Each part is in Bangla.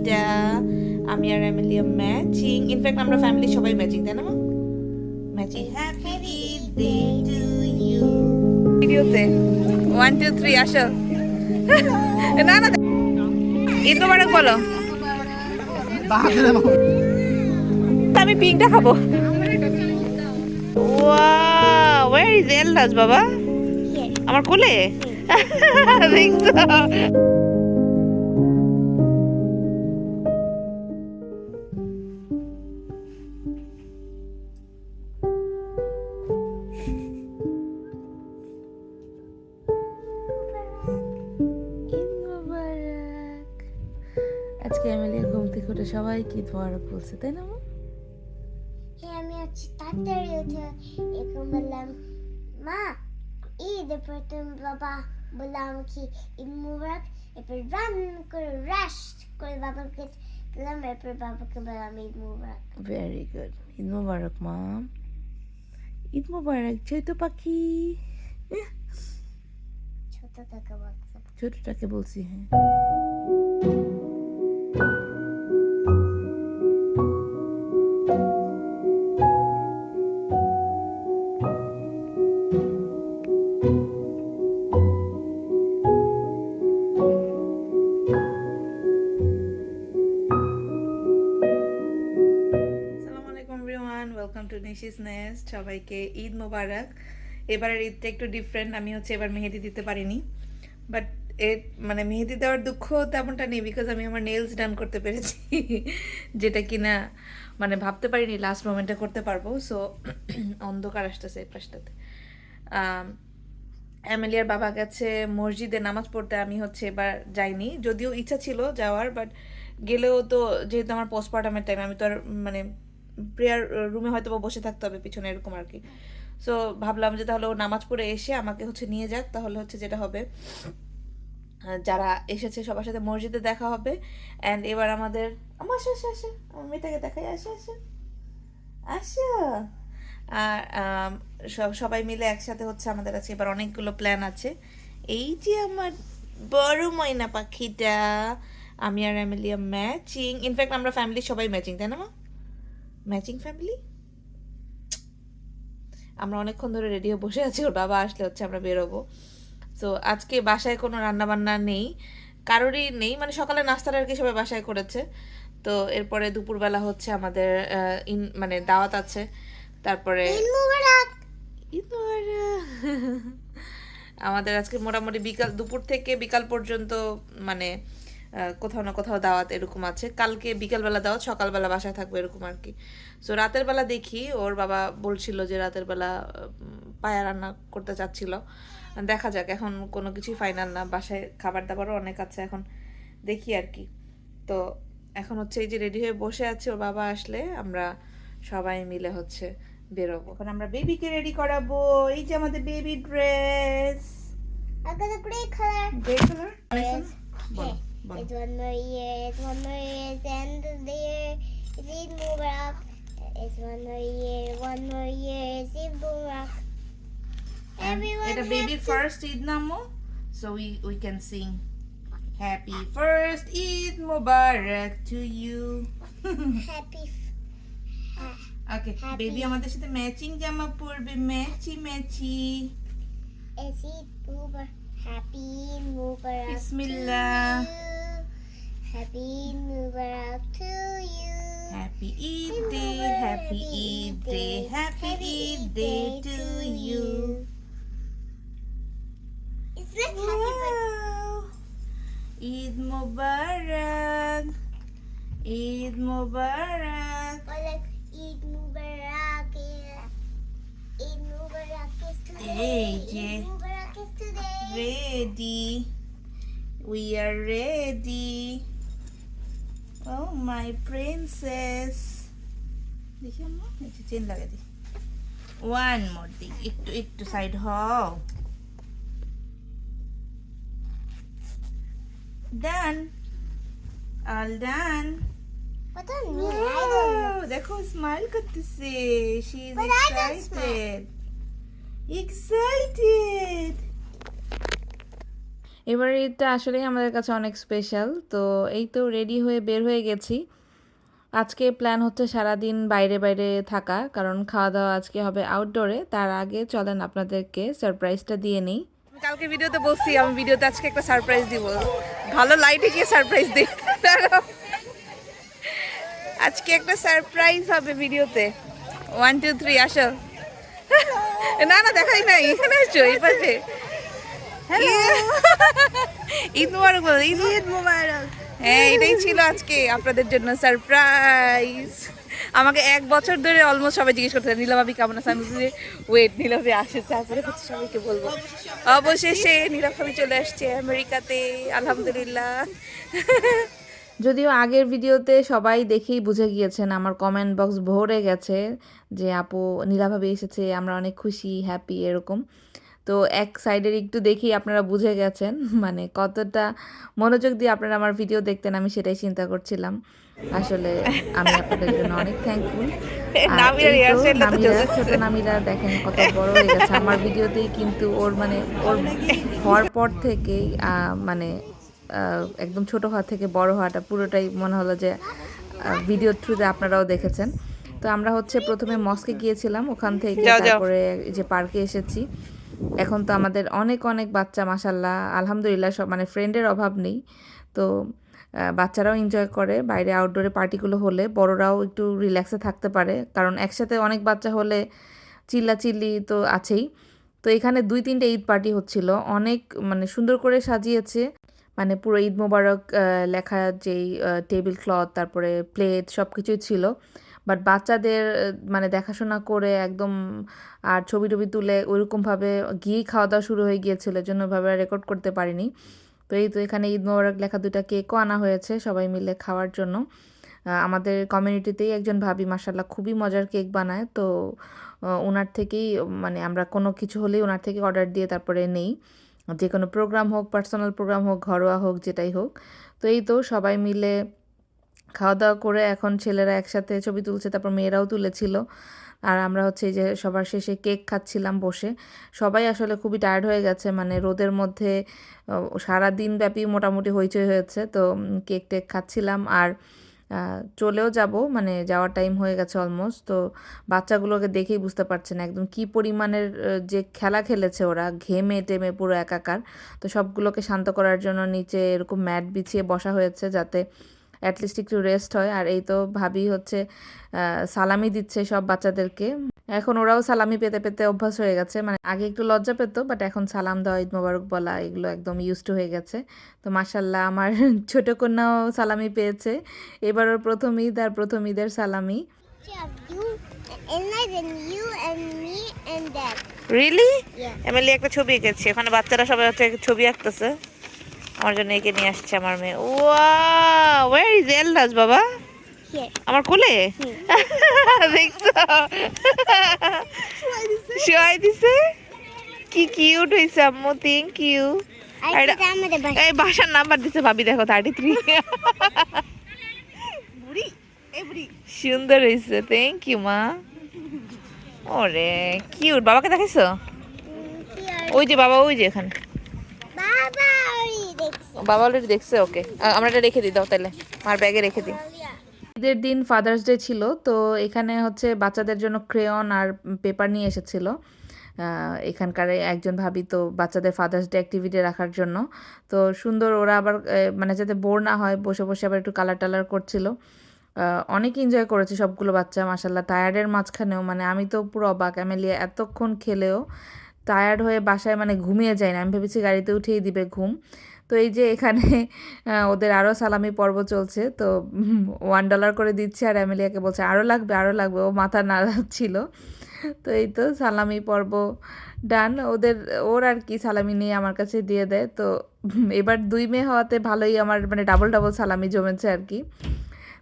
পাখিটা আমি আর এমিলিয়া ম্যাচিং ইনফ্যাক্ট আমরা ফ্যামিলি সবাই ম্যাচিং তাই না matching happy birthday to you ভিডিওতে ওয়ান টু থ্রি আসো। না না ঈদ মোবারক বলো। আমি পিঙ্কটা খাব। ওয়ার ইজ এলদাস বাবা? আমার কোলে? দেখছ সবাইকে ঈদ মোবারক বলছে তাই না মা? হ্যাঁ আমি আজকে তাড়াতাড়ি উঠে। এরকম বললাম মা ঈদ এরপর তুমি বাবা বললাম আমাকে ঈদ মুবারক এরপর রান করে রেস্ট করে বাবাকে দিলাম এরপর বাবাকে বললাম Eid Mubarak. Very good Eid Mubarak mom Eid Mubarak চৈতো পাখি। ছোট থেকে বলতাম ছোটটাকে বলছি হ্যাঁ। টু নিশিস নেস্ট সবাইকে ঈদ মোবারক। এবারের ঈদটা একটু ডিফারেন্ট আমি হচ্ছে এবার মেহেদি দিতে পারিনি। বাট এর মানে মেহেদি দেওয়ার দুঃখ তেমনটা নেই বিকজ আমি আমার নেলস ডান করতে পেরেছি, যেটা কিনা মানে ভাবতে পারিনি লাস্ট মোমেন্টে করতে পারব। সো অন্ধকার আসতেছে এই পাশটাতে। অ্যামেলিয়ার বাবা গেছে মসজিদে নামাজ পড়তে, আমি হচ্ছে এবার যাইনি। যদিও ইচ্ছা ছিল যাওয়ার বাট গেলেও তো যেহেতু আমার পোস্টপার্টামের টাইম আমি তো আর মানে প্রেয়ার রুমে হয়তো বসে থাকতে হবে পিছনে এরকম আর কি। সো ভাবলাম যে তাহলে ও নামাজ পড়ে এসে আমাকে হচ্ছে নিয়ে যাক, তাহলে হচ্ছে যেটা হবে যারা এসেছে সবার সাথে মসজিদে দেখা হবে অ্যান্ড এবার আমাদের আমার আসে আসে আসে, আমার মেয়েটাকে দেখাই, আসে আসে, আসো। আর সব, সবাই মিলে একসাথে হচ্ছে আমাদের আছে এবার অনেকগুলো প্ল্যান আছে। এই যে আমার বড় ময়না পাখিটা, আমি আর অ্যামেলিয়া ম্যাচিং ইনফ্যাক্ট আমরা ফ্যামিলি সবাই ম্যাচিং তাই না, মা? Matching family? আমরা অনেকক্ষণ ধরে রেডিও বসে আছি ওর বাবা আসলে হচ্ছে আমরা বেরোবো। তো আজকে বাসায় কোনো রান্না বান্না নেই কারোরই নেই মানে সকালে নাস্তাটা আর কি সবাই বাসায় করেছে। তো এরপরে দুপুরবেলা হচ্ছে আমাদের ইন মানে দাওয়াত আছে। তারপরে। আমাদের আজকে মোটামুটি বিকাল দুপুর থেকে বিকাল পর্যন্ত মানে কোথাও না কোথাও দাওয়াত এরকম আছে। কালকে বিকালবেলা দাওয়াত সকালবেলা বাসায় থাকবে এরকম আর কি। সো রাতের বেলা দেখি ওর বাবা বলছিল যে রাতের বেলা পায়া রান্না করতে চাচ্ছিল। দেখা যাক এখন কোনো কিছুই ফাইনাল না। বাসায় খাবার দাবারও অনেক আছে এখন দেখি আর কি। তো এখন হচ্ছে এই যে রেডি হয়ে বসে আছে ওর বাবা আসলে আমরা সবাই মিলে হচ্ছে বেরোবো। এখন আমরা বেবিকে রেডি করাবো। এই যে আমাদের baby dress I got a gray color grey colour বলো বলো। It's one more year, it's one more year, it's the end of the year, it's Eid Mubarak. It's one more year, one more year, it's Eid Mubarak. Everyone এটা has বেবির to- ফার্স্ট ঈদ নামো so we we can sing happy first Eid Mubarak to you happy. f- uh, okay Happy. Baby আমাদের সাথে ম্যাচিং জামা পরবে matchy matchy it's Eid Mubarak. Happy Mubarak Bismillah. Happy Mubarak to you. Happy Eid Day, Happy Eid Day, Happy Eid Day to you. It's like wow. Eid Mubarak. Eid Mubarak. Or Eid Mubarak. Eid Mubarak is today. Hey, yeah. ready we are ready oh my princess দেখি আম্মা একটু চেন লাগাই দি ওয়ান মোর দিক একটু একটু সাইড হও done all done What do you mean? I don't know. দেখো স্মাইল করতেছে she is But I don't excited excited এবার ঈদটা আসলেই আমাদের কাছে অনেক স্পেশাল তো এই তো রেডি হয়ে বের হয়ে গেছি। আজকে প্ল্যান হচ্ছে সারাদিন বাইরে বাইরে থাকা, কারণ খাওয়া দাওয়া আজকে হবে আউটডোরে তার আগে চলেন আপনাদেরকে সারপ্রাইজটা দিয়ে নিই। কালকে ভিডিওতে বলছি, আমি ভিডিওতে আজকে একটা সারপ্রাইজ দিব। ভালো লাইটে গিয়ে সারপ্রাইজ দিই। আজকে একটা সারপ্রাইজ হবে ভিডিওতে ওয়ান টু থ্রি আসো। না না, দেখাই নাই। এখানে আসছো, এই পাশে। ঈদ মুবারক বলো ঈদ মুবারক। হ্যাঁ এটাই ছিল আজকে আপনাদের জন্য সারপ্রাইজ আমাকে এক বছর ধরে অলমোস্ট সবাই জিজ্ঞেস করতে নীলাভাবি কেমন আছে? আমি বলছি ওয়েট নীলাভাবি আসে তারপরে হচ্ছে সবাইকে বলব। অবশেষে নীলাভাবি চলে আসছে আমেরিকাতে আলহামদুলিল্লাহ। যদিও আগের ভিডিওতে সবাই দেখেই বুঝে গিয়েছেন আমার কমেন্ট বক্স ভরে গেছে যে আপু নীলাভাবে এসেছে আমরা অনেক খুশি হ্যাপি এরকম। তো এক সাইডের একটু দেখেই আপনারা বুঝে গেছেন মানে কতটা মনোযোগ দিয়ে আপনারা আমার ভিডিও দেখতেন আমি সেটাই চিন্তা করছিলাম। আসলে আমি আপনাদের জন্য অনেক থ্যাঙ্কফুল নামিরা ছোট নামিরা দেখেন কত বড় হয়ে গেছে। আমার ভিডিওতেই কিন্তু ওর মানে ওর হওয়ার পর থেকেই মানে একদম ছোট হওয়া থেকে বড় হওয়াটা পুরোটাই মনে হলো যে ভিডিও থ্রুতে আপনারাও দেখেছেন। তো আমরা হচ্ছে প্রথমে মস্কে গিয়েছিলাম ওখান থেকে তারপরে যে পার্কে এসেছি। এখন তো আমাদের অনেক অনেক বাচ্চা মাসাল্লাহ আলহামদুলিল্লাহ, সব মানে ফ্রেন্ডের অভাব নেই। তো বাচ্চারাও এনজয় করে। বাইরে আউটডোরে পার্টিগুলো হলে বড়রাও একটু রিল্যাক্সে থাকতে পারে। কারণ একসাথে অনেক বাচ্চা হলে চিল্লাচিল্লি তো আছেই। তো এখানে দুই, তিনটে ঈদ পার্টি হচ্ছিল। অনেক মানে সুন্দর করে সাজিয়েছে। মানে পুরো ঈদ মোবারক লেখা যেই টেবিল ক্লথ তারপরে প্লেট সব কিছুই ছিল। বাট বাচ্চাদের মানে দেখাশোনা করে একদম, আর ছবি টবি তুলে ওইরকমভাবে গিয়েই খাওয়া দাওয়া শুরু হয়ে গিয়েছিল জন্য ওইভাবে রেকর্ড করতে পারিনি। তো এই তো এখানে ঈদ মোবারক লেখা দুটা কেকও আনা হয়েছে সবাই মিলে খাওয়ার জন্য। আমাদের কমিউনিটিতেই একজন ভাবি মাসাল্লাহ খুবই মজার কেক বানায়। তো ওনার থেকেই মানে আমরা কোনো কিছু হলেই ওনার থেকে অর্ডার দিয়ে তারপরে নেই। যে কোনো প্রোগ্রাম হোক পার্সোনাল প্রোগ্রাম হোক, ঘরোয়া হোক, যেটাই হোক। তো এই তো সবাই মিলে খাওয়া দাওয়া করে এখন ছেলেরা একসাথে ছবি তুলছে, তারপর মেয়েরাও তুলেছিল। আর আমরা হচ্ছে যে সবার শেষে কেক খাচ্ছিলাম বসে। সবাই আসলে খুবই টায়ার্ড হয়ে গেছে মানে রোদের মধ্যে সারা দিন ব্যাপী মোটামুটি হইচই হয়েছে, তো কেক টেক খাচ্ছিলাম। আর চলেও যাব মানে যাওয়ার টাইম হয়ে গেছে অলমোস্ট তো বাচ্চাগুলোকে দেখেই বুঝতে পারছেন একদম কি পরিমাণের যে খেলা খেলেছে ওরা, ঘেমে টেমে পুরো একাকার। তো সবগুলোকে শান্ত করার জন্য নিচে এরকম ম্যাট বিছিয়ে বসা হয়েছে যাতে অ্যাটলিস্ট একটু রেস্ট হয়। আর এই তো ভাবি হচ্ছে সালামি দিচ্ছে সব বাচ্চাদেরকে। এখন ওরাও সালামি পেতে পেতে অভ্যাস হয়ে গেছে। মানে আগে একটু লজ্জা পেত বাট এখন সালাম দেওয়া ঈদ মোবারক বলা এগুলো একদম ইউজ টু হয়ে গেছে। তো মাসাল্লাহ আমার ছোট কন্যাও সালামি পেয়েছে। এবার ওর প্রথম ঈদ আর প্রথম ঈদের সালামি. রিয়েলি এমএলএ একটা ছবি এঁকেছি। ওখানে বাচ্চারা সবাই হচ্ছে ছবি আঁকতেছে। আমার জন্য একে নিয়ে আসছে আমার মেয়ে। ওয়া ওয়ার ইজ এলদাস বাবা. আমার কোলে? দেখছ? শোয়াই দিছে। কি কিউট হয়েছে আম্মু থ্যাংক ইউ. এই বাসার নাম্বার দিছে ভাবি দেখো থার্টি থ্রি সুন্দর হয়েছে থ্যাংক ইউ মা। ওরে কিউট বাবাকে দেখাইছো? ওই যে বাবা ওই যে এখানে। দেখছে। বাবা দেখছে ওকে আমরা এটা রেখে দিই, দাও তাহলে। আমার ব্যাগে রেখে দিই। ঈদের দিন ফাদার্স ডে ছিল, তো এখানে হচ্ছে বাচ্চাদের জন্য ক্রেয়ন আর পেপার নিয়ে এসেছিল। এখানকার একজন ভাবি তো বাচ্চাদের ফাদার্স ডে অ্যাক্টিভিটি রাখার জন্য। তো সুন্দর ওরা আবার মানে যাতে বোর না হয়, বসে বসে আবার একটু কালার টালার করছিল। অনেক এনজয় করেছে সবগুলো বাচ্চা মাসাল্লাহ টায়ার্ডের মাঝখানেও মানে আমি তো পুরো অবাক অ্যামেলিয়া এতক্ষণ খেলেও টায়ার্ড হয়ে বাসায় মানে ঘুমিয়ে যায় না। আমি ভেবেছি গাড়িতে উঠিয়ে দিবে ঘুম। তো এই যে এখানে ওদের আরও সালামি পর্ব চলছে। তো ওয়ান ডলার করে দিচ্ছে আর অ্যামেলিয়াকে বলছে আরও লাগবে আরও লাগবে। ও মাথা নাড়াচ্ছিল। তো এই তো সালামি পর্ব ডান ওদের, ওর আর কি সালামি নিয়ে আমার কাছে দিয়ে দেয়। তো এবার দুই মেয়ে হওয়াতে ভালোই আমার মানে ডাবল ডাবল সালামি জমেছে আর কি।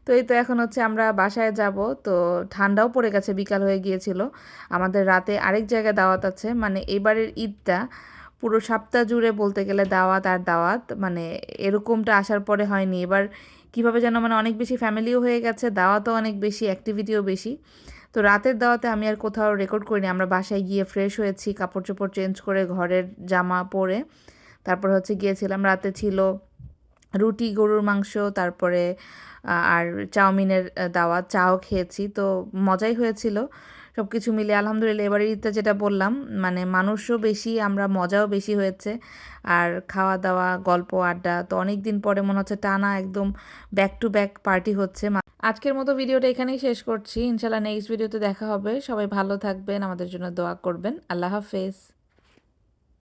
তো এই তো এখন হচ্ছে আমরা বাসায় যাব। তো ঠান্ডাও পড়ে গেছে, বিকাল হয়ে গিয়েছিল। আমাদের রাতে আরেক জায়গায় দাওয়াত আছে। মানে এবারের ঈদটা পুরো সপ্তাহ জুড়ে বলতে গেলে দাওয়াত আর দাওয়াত মানে এরকমটা আসার পরে হয়নি। এবার কীভাবে যেন মানে অনেক বেশি ফ্যামিলিও হয়ে গেছে, দাওয়াতও অনেক বেশি অ্যাক্টিভিটিও বেশি। তো রাতের দাওয়াতে আমি আর কোথাও রেকর্ড করিনি। আমরা বাসায় গিয়ে ফ্রেশ হয়েছি কাপড় চোপড় চেঞ্জ করে ঘরের জামা পরে। তারপর হচ্ছে গিয়েছিলাম, রাতে ছিল রুটি, গরুর মাংস, তারপরে আর চাউমিনের দাওয়াত, চাও খেয়েছি। তো মজাই হয়েছিল। সব কিছু মিলে আলহামদুলিল্লাহ এবারের ঈদটা যেটা বললাম মানে মানুষও বেশি, আমরা মজাও বেশি হয়েছে। আর খাওয়া দাওয়া গল্প, আড্ডা, তো অনেক দিন পরে মনে হচ্ছে টানা একদম ব্যাক টু ব্যাক পার্টি হচ্ছে। আজকের মতো ভিডিওটা এখানেই শেষ করছি। ইনশাল্লাহ নেক্সট ভিডিওতে দেখা হবে। সবাই ভালো থাকবেন, আমাদের জন্য দোয়া করবেন। আল্লাহ হাফেজ।